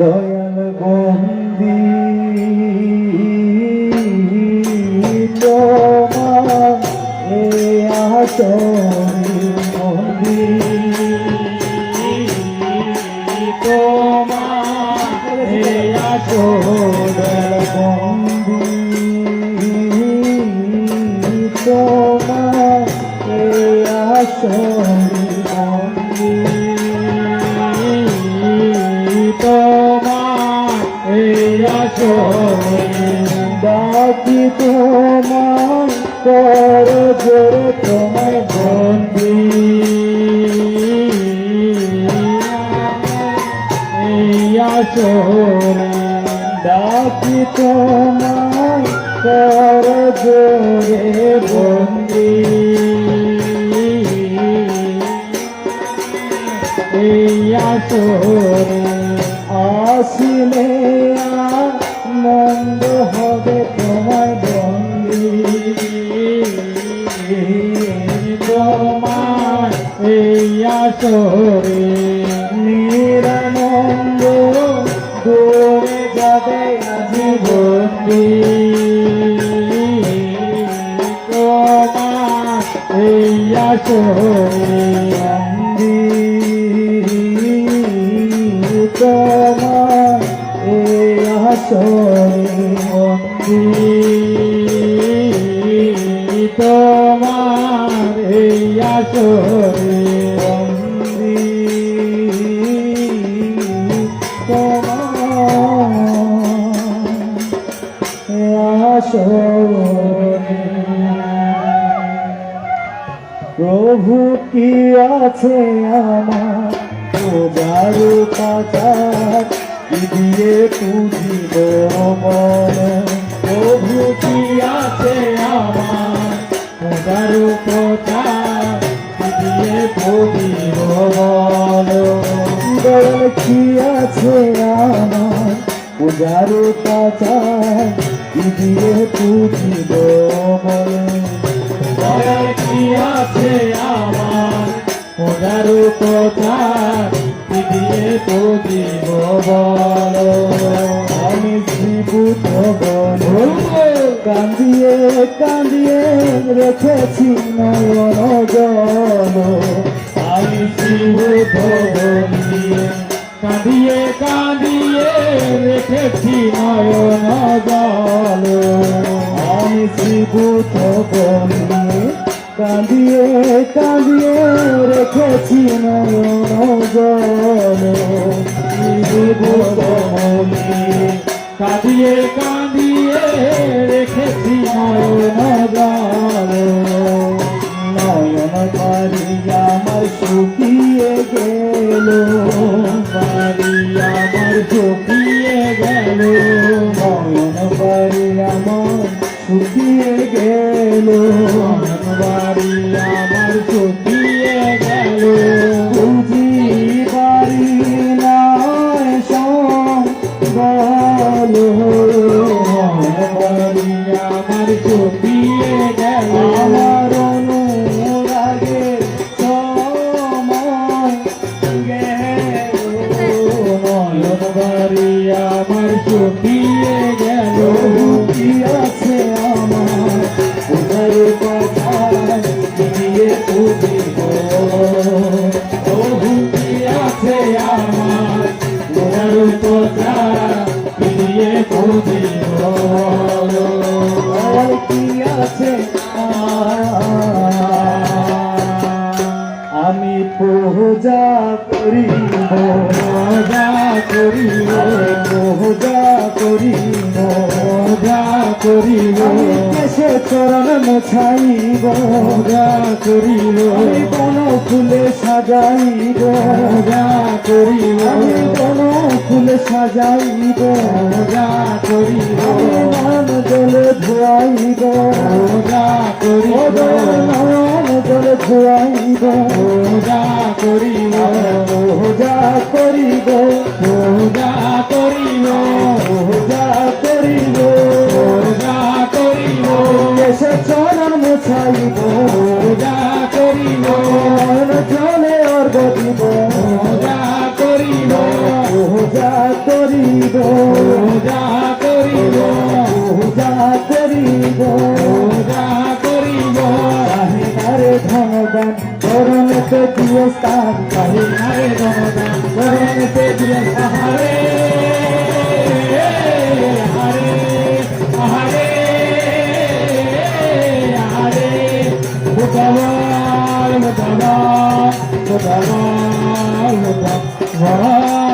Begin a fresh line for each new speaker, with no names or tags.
দয়াল বন্দি তোমার এ আসরি বন্দি। তোমার এ আসর বন্দি তোমার ডাকি তোমার কর জোরে তোমায় বন্দি এই ডাকি তোমার কর জোরে বন্দি এই আসরে এই আসরে বন্দি তোমার এই আসরে বন্দি তোমার এই আসরে বন্দি তোমার প্রভু কি আছে আমার। পাচার কি দিয়ে পুজিব বল প্রভু কি আছে আমার? পাচার কি দিয়ে পুজিব বল কি আছে আমার? পূজার পাচার কি দিয়ে পুজিব বল দয়াল কি আছে আমার ওনার কথা দিয়ে তো দিব বল আমি জীবুত বল কান্দিয়ে কান্দিয়ে রেখেছি নয়ন জল আমি জীবুত বলিয়ে কাঁদিয়ে কাঁদিয়ে রেখেছি নয়ন জল। আমি শ্রীভূত রেখেছি নয়ন কাঁদিয়ে কাঁদিয়ে আমি পূজা করিব পূজা করিব পূজা করিব পূজা করিব কেশে চরণ মোছাইব। পূজা করিব কোন ফুলে সাজাইব। পূজা করিব কোন ফুলে সাজাইব। পূজা করিব নয়ন জলে ধোয়াইব। পূজা করিব নয়ন জলে ধোয়াইব। পূজা করিব মোছাইব পূজা করিব জলে অর্ঘ দিব। পূজা করিব পূজা করিব
পূজা করিব
পূজা করিব।
পূজা করিব।
তাহিনারে ধনদান করণতে দিও স্থান
তাহিনারে ধনদান করণতে সাহারে মুতাবার মুতাবার